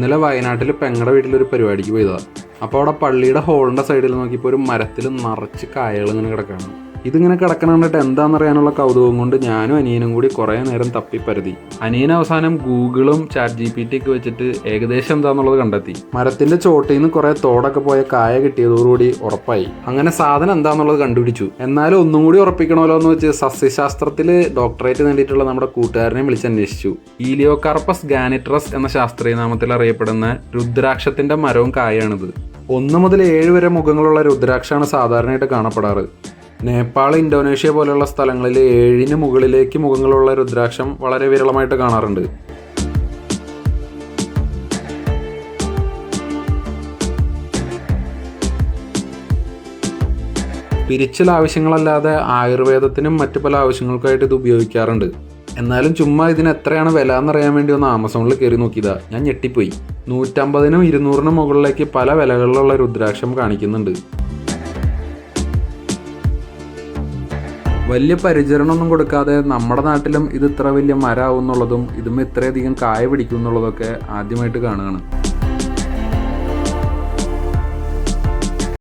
ഇന്നലെ വയനാട്ടിൽ പെങ്ങളുടെ വീട്ടിലൊരു പരിപാടിക്ക് പോയതാണ് അപ്പോൾ അവിടെ പള്ളിയുടെ ഹോളിന്റെ സൈഡിൽ നോക്കിയപ്പോൾ ഒരു മരത്തിൽ നിറച്ച് കായകൾ ഇങ്ങനെ കിടക്കാണ്. ഇതിങ്ങനെ കിടക്കണ കണ്ടിട്ട് എന്താണെന്നറിയാനുള്ള കൗതുകം കൊണ്ട് ഞാനും അനിയനും കൂടി കുറേ നേരം തപ്പിപ്പരുതി പരതി. അനിയൻ അവസാനം ഗൂഗിളും ചാറ്റ് ജി പി ടി ഒക്കെ വെച്ചിട്ട് ഏകദേശം എന്താണെന്നുള്ളത് കണ്ടെത്തി. മരത്തിന്റെ ചോട്ടിൽ നിന്ന് കുറേ തോടൊക്കെ പോയ കായ കിട്ടിയതോടുകൂടി ഉറപ്പായി. അങ്ങനെ സാധനം എന്താണെന്നുള്ളത് കണ്ടുപിടിച്ചു. എന്നാലും ഒന്നും കൂടി ഉറപ്പിക്കണമല്ലോ എന്ന് വെച്ച് സസ്യശാസ്ത്രത്തിൽ ഡോക്ടറേറ്റ് നേടിയിട്ടുള്ള നമ്മുടെ കൂട്ടുകാരനെ വിളിച്ച് അന്വേഷിച്ചു. ഈലിയോകാർപ്പസ് ഗാനിട്രസ് എന്ന ശാസ്ത്രീയ നാമത്തിൽ അറിയപ്പെടുന്ന രുദ്രാക്ഷത്തിന്റെ മരവും കായാണിത് ഒന്ന് മുതൽ ഏഴ് വരെ മുഖങ്ങളുള്ള രുദ്രാക്ഷാണ് സാധാരണയായിട്ട് കാണപ്പെടാറ്. നേപ്പാൾ ഇന്തോനേഷ്യ പോലെയുള്ള സ്ഥലങ്ങളിൽ ഏഴിന് മുകളിലേക്ക് മുഖങ്ങളുള്ള രുദ്രാക്ഷം വളരെ വിരളമായിട്ട് കാണാറുണ്ട്. പിരിച്ചൽ ആവശ്യങ്ങളല്ലാതെ ആയുർവേദത്തിനും മറ്റു പല ആവശ്യങ്ങൾക്കായിട്ട് ഇത് ഉപയോഗിക്കാറുണ്ട്. എന്നാലും ചുമ്മാ ഇതിന് എത്രയാണ് വില എന്നറിയാൻ വേണ്ടി ഒന്ന് ആമസോണിൽ കയറി നോക്കിയതാ. ഞാൻ ഞെട്ടിപ്പോയി. നൂറ്റമ്പതിനും ഇരുന്നൂറിനും മുകളിലേക്ക് പല വിലകളിലുള്ള രുദ്രാക്ഷം കാണിക്കുന്നുണ്ട്. വലിയ പരിചരണമൊന്നും കൊടുക്കാതെ നമ്മുടെ നാട്ടിലും ഇത് ഇത്ര വലിയ മരമാവും എന്നുള്ളതും ഇതും ഇത്രയധികം കായ പിടിക്കും എന്നുള്ളതൊക്കെ ആദ്യമായിട്ട് കാണുകയാണ്.